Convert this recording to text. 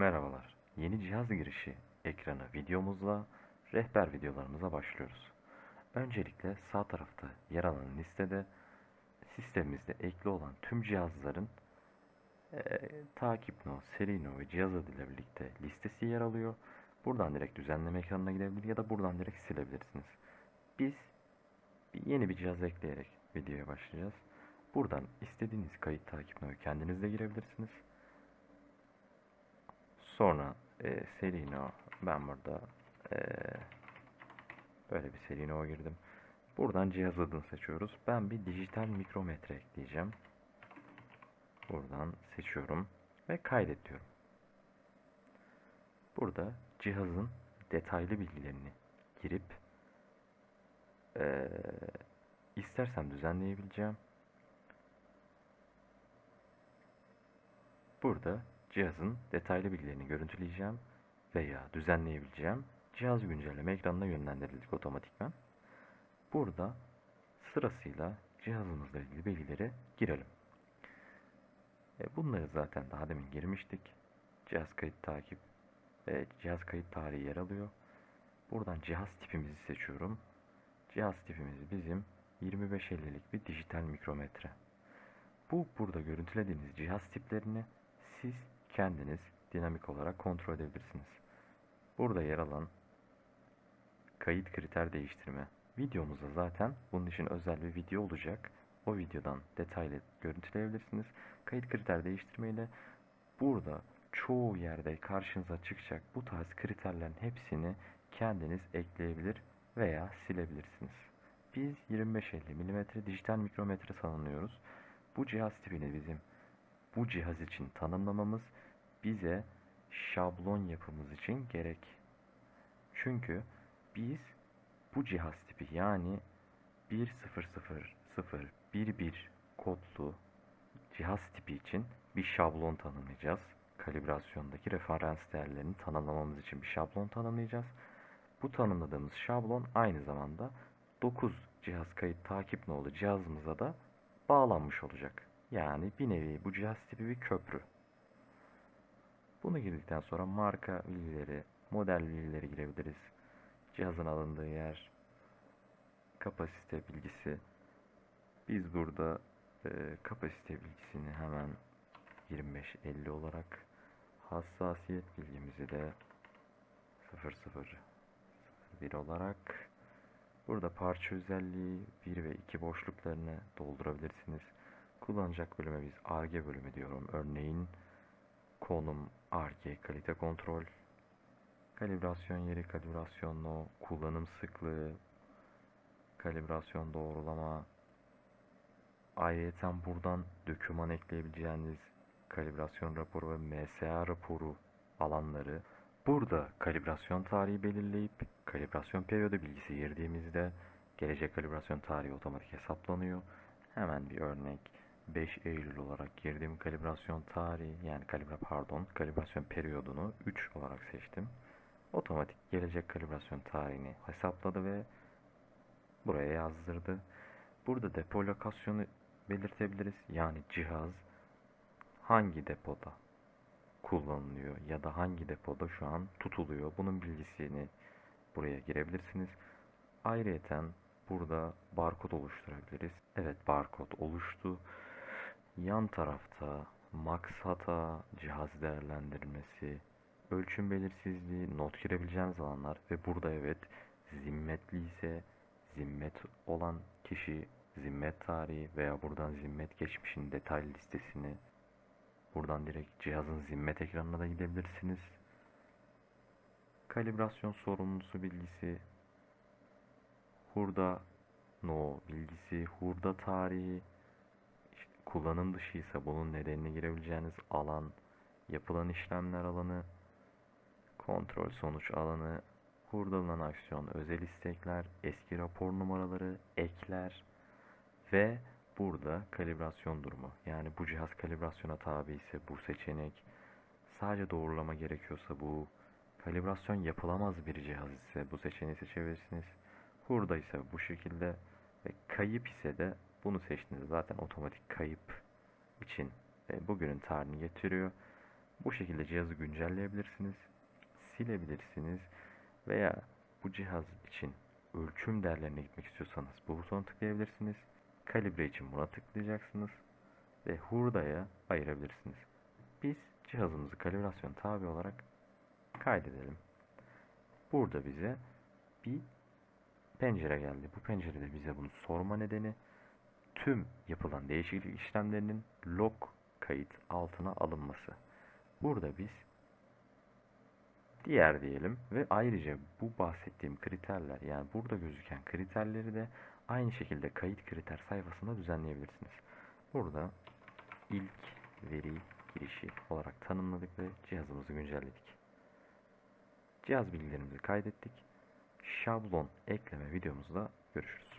Merhabalar. Yeni cihaz girişi ekranı videomuzla rehber videolarımıza başlıyoruz. Öncelikle sağ tarafta yer alan listede sistemimizde ekli olan tüm cihazların eee takip no, seri no ve cihaz adıyla birlikte listesi yer alıyor. Buradan direkt düzenleme ekranına gidebilir ya da buradan direkt silebilirsiniz. Biz bir yeni bir cihaz ekleyerek videoya başlayacağız. Buradan istediğiniz kayıt takip no'yu kendiniz de girebilirsiniz. Sonra e, Serino ben burada e, böyle bir Serino girdim. Buradan cihaz adını seçiyoruz. Ben bir dijital mikrometre ekleyeceğim. Buradan seçiyorum ve kaydet diyorum. Burada cihazın detaylı bilgilerini girip e, istersem düzenleyebileceğim. Burada cihazın detaylı bilgilerini görüntüleyeceğim veya düzenleyebileceğim. Cihaz güncelleme ekranına yönlendirilecek otomatikman. Burada sırasıyla cihazımızla ilgili bilgileri girelim. E, bunları zaten daha demin girmiştik. Cihaz kayıt takip ve cihaz kayıt tarihi yer alıyor. Buradan cihaz tipimizi seçiyorum. Cihaz tipimiz bizim 2550'lik bir dijital mikrometre. Bu burada görüntülediğiniz cihaz tiplerini siz kendiniz dinamik olarak kontrol edebilirsiniz. Burada yer alan kayıt kriter değiştirme videomuzda zaten bunun için özel bir video olacak. O videodan detaylı görüntüleyebilirsiniz. Kayıt kriter değiştirmeyle burada çoğu yerde karşınıza çıkacak bu tarz kriterlerin hepsini kendiniz ekleyebilir veya silebilirsiniz. Biz 2550 mm dijital mikrometre tanımlıyoruz. Bu cihaz tipini bizim bu cihaz için tanımlamamız bize şablon yapımız için gerek. Çünkü biz bu cihaz tipi yani 10011 kodlu cihaz tipi için bir şablon tanımlayacağız. Kalibrasyondaki referans değerlerini tanımlamamız için bir şablon tanımlayacağız. Bu tanımladığımız şablon aynı zamanda 9 cihaz kayıt takip nolu cihazımıza da bağlanmış olacak. Yani bir nevi bu cihaz tipi bir köprü. Bunu girdikten sonra marka bilgileri, model bilgileri girebiliriz. Cihazın alındığı yer, kapasite bilgisi. Biz burada e, kapasite bilgisini hemen 2550 olarak hassasiyet bilgimizi de 0001 olarak burada parça özelliği 1 ve 2 boşluklarını doldurabilirsiniz. Kullanacak bölüme biz ARGE bölümü diyorum. Örneğin konum ARGE kalite kontrol, kalibrasyon yeri kalibrasyon no, kullanım sıklığı, kalibrasyon doğrulama, ayrıca buradan döküman ekleyebileceğiniz kalibrasyon raporu ve MSA raporu alanları burada kalibrasyon tarihi belirleyip kalibrasyon periyodu bilgisi girdiğimizde gelecek kalibrasyon tarihi otomatik hesaplanıyor. Hemen bir örnek 5 Eylül olarak girdiğim kalibrasyon tarihi yani kalibra pardon kalibrasyon periyodunu 3 olarak seçtim. Otomatik gelecek kalibrasyon tarihini hesapladı ve buraya yazdırdı. Burada depo lokasyonu belirtebiliriz. Yani cihaz hangi depoda kullanılıyor ya da hangi depoda şu an tutuluyor. Bunun bilgisini buraya girebilirsiniz. Ayrıyeten burada barkod oluşturabiliriz. Evet barkod oluştu. Yan tarafta maksata cihaz değerlendirmesi, ölçüm belirsizliği, not girebileceğiniz alanlar ve burada evet zimmetli ise zimmet olan kişi zimmet tarihi veya buradan zimmet geçmişin detaylı listesini buradan direkt cihazın zimmet ekranına da gidebilirsiniz. Kalibrasyon sorumlusu bilgisi, hurda no bilgisi, hurda tarihi, kullanım dışı ise bunun nedenini girebileceğiniz alan, yapılan işlemler alanı, kontrol sonuç alanı, hurdalanan aksiyon, özel istekler, eski rapor numaraları, ekler ve burada kalibrasyon durumu. Yani bu cihaz kalibrasyona tabi ise bu seçenek, sadece doğrulama gerekiyorsa bu, kalibrasyon yapılamaz bir cihaz ise bu seçeneği seçebilirsiniz. Hurda ise bu şekilde ve kayıp ise de bunu seçtiğinizde zaten otomatik kayıp için e, bugünün tarihini getiriyor. Bu şekilde cihazı güncelleyebilirsiniz, silebilirsiniz veya bu cihaz için ölçüm değerlerine gitmek istiyorsanız bu butona tıklayabilirsiniz. Kalibre için buna tıklayacaksınız ve hurdaya ayırabilirsiniz. Biz cihazımızı kalibrasyon tabi olarak kaydedelim. Burada bize bir pencere geldi. Bu pencerede bize bunu sorma nedeni tüm yapılan değişiklik işlemlerinin log kayıt altına alınması. Burada biz diğer diyelim ve ayrıca bu bahsettiğim kriterler yani burada gözüken kriterleri de aynı şekilde kayıt kriter sayfasında düzenleyebilirsiniz. Burada ilk veri girişi olarak tanımladık ve cihazımızı güncelledik. Cihaz bilgilerimizi kaydettik. Şablon ekleme videomuzda görüşürüz.